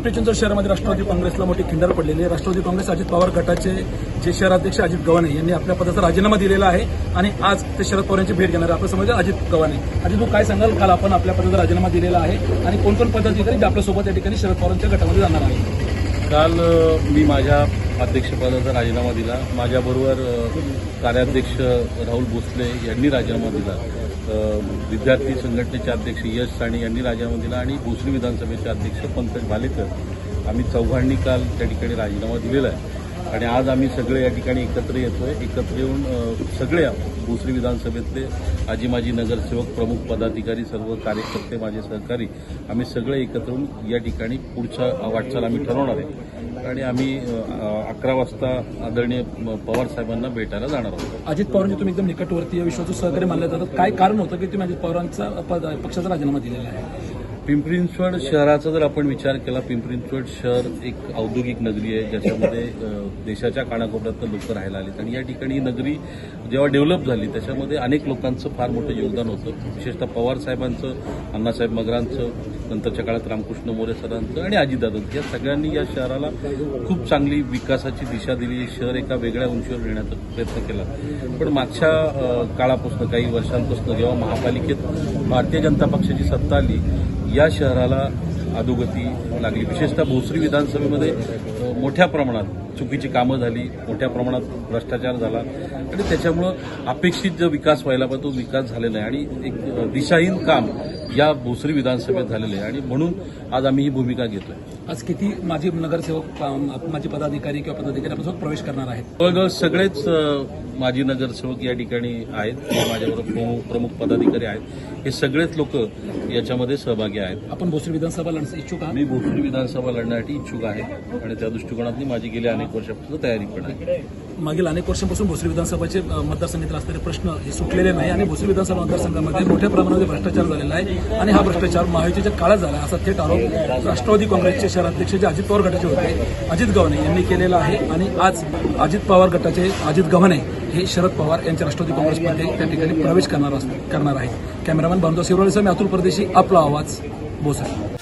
पिंपरी चिंचवड शहरामध्ये राष्ट्रवादी काँग्रेसला मोठी खिंडार पडलेली आहे. राष्ट्रवादी काँग्रेस अजित पवार गटाचे जे शहराध्यक्ष अजित गव्हाणे यांनी आपल्या पदाचा राजीनामा दिलेला आहे आणि आज ते शरद पवारांची भेट घेणार आहे. आपलं समजा अजित गव्हाणे. अजित भाऊ काय सांगाल? काल आपण आपल्या पदाचा राजीनामा दिलेला आहे आणि कोण कोण पदाधिकारी जे आपल्यासोबत या ठिकाणी शरद पवारांच्या गटामध्ये जाणार आहे काल मी माझ्या अध्यक्षपदाचा राजीनामा दिला. माझ्याबरोबर कार्याध्यक्ष राहुल भोसले यांनी राजीनामा दिला. विद्यार्थी संघटनेचे अध्यक्ष यश साणी यांनी राजीनामा दिला आणि भोसरी विधानसभेचे अध्यक्ष पंकज भालेकर आम्ही चौघांनी काल त्या ठिकाणी राजीनामा दिलेला आहे. आणि आज आम्ही सगळे या ठिकाणी एकत्र येतोय. एकत्र येऊन सगळ्या सगळे भोसरी विधानसभेतले आजी माजी नगरसेवक प्रमुख पदाधिकारी सर्व कार्यकर्ते माझे सहकारी आम्ही सगळे एकत्र येऊन या ठिकाणी पुढच्या वाटचाल आम्ही ठरवणार आहे. आणि आम्ही अकरा वाजता आदरणीय पवार साहेबांना भेटायला जाणार आहोत. अजित पवारांचे तुम्ही एकदम निकटवर्ती या विश्वासू सहकारी मानले जातात. काय कारण होतं की तुम्ही अजित पवारांचा पद- पक्षाचा राजीनामा दिलेला आहे? पिंपरी चिंचवड शहराचा जर आपण विचार केला पिंपरी चिंचवड शहर एक औद्योगिक नगरी आहे ज्याच्यामध्ये देशाच्या कानाकोपऱ्यातनं लोक राहायला आलीत. आणि या ठिकाणी ही नगरी जेव्हा डेव्हलप झाली त्याच्यामध्ये अनेक लोकांचं फार मोठं योगदान होतं. विशेषतः पवार साहेबांचं अण्णासाहेब मगरांचं नंतरच्या काळात रामकृष्ण मोरे सरांचं आणि अजितदादांचं या सगळ्यांनी या शहराला खूप चांगली विकासाची दिशा दिली. शहर एका वेगळ्या उंचीवर नेण्याचा प्रयत्न केला. पण मागच्या काळापासून काही वर्षांपासून जेव्हा महापालिकेत भारतीय जनता पक्षाची सत्ता आली या शहराला अधोगती लागली. विशेषतः भोसरी विधानसभेमध्ये मोठ्या प्रमाणात चुकीची कामं झाली मोठ्या प्रमाणात भ्रष्टाचार झाला. आणि त्याच्यामुळं अपेक्षित जो विकास व्हायला पाहिजे तो विकास झालेला आहे आणि एक दिशाहीन काम या भोसरी विधानसभेत झालेलं आहे. आणि म्हणून आज आम्ही ही भूमिका घेतोय. आज किती माजी नगरसेवक माजी पदाधिकारी किंवा पदाधिकारी आपल्यासोबत प्रवेश करणार आहेत? जवळजवळ सगळेच माजी नगरसेवक या ठिकाणी आहेत. माझ्याबरोबर प्रमुख प्रमुख पदाधिकारी आहेत. हे सगळेच लोक याच्यामध्ये सहभागी आहेत. आपण भोसरी विधानसभा लढण्यास इच्छुक आहात? मी भोसरी विधानसभा लढण्यासाठी इच्छुक आहे. आणि त्या दृष्टिकोनातली माझी गेली अनेक वर्षापासून तयारी पण आहे. मागील अनेक वर्षांपासून भोसरी विधानसभाचे मतदारसंघातील असणारे प्रश्न हे सुटलेले नाही आणि भोसरी विधानसभा मतदारसंघामध्ये मोठ्या प्रमाणामध्ये भ्रष्टाचार झालेला आहे आणि हा भ्रष्टाचार महायुतीच्या काळात झाला असा थेट आरोप राष्ट्रवादी काँग्रेसचे शहराध्यक्ष जे अजित पवार गटाचे होते अजित गव्हाणे यांनी केलेला आहे आणि आज अजित पवार गटाचे अजित गव्हाणे हे शरद पवार यांच्या राष्ट्रवादी काँग्रेसमध्ये त्या ठिकाणी प्रवेश करणार अस- करणार आहेत. कॅमेरामॅन बांधव शिवराळीसह मी अतुल परदेशी आपला आवाज भोसरी.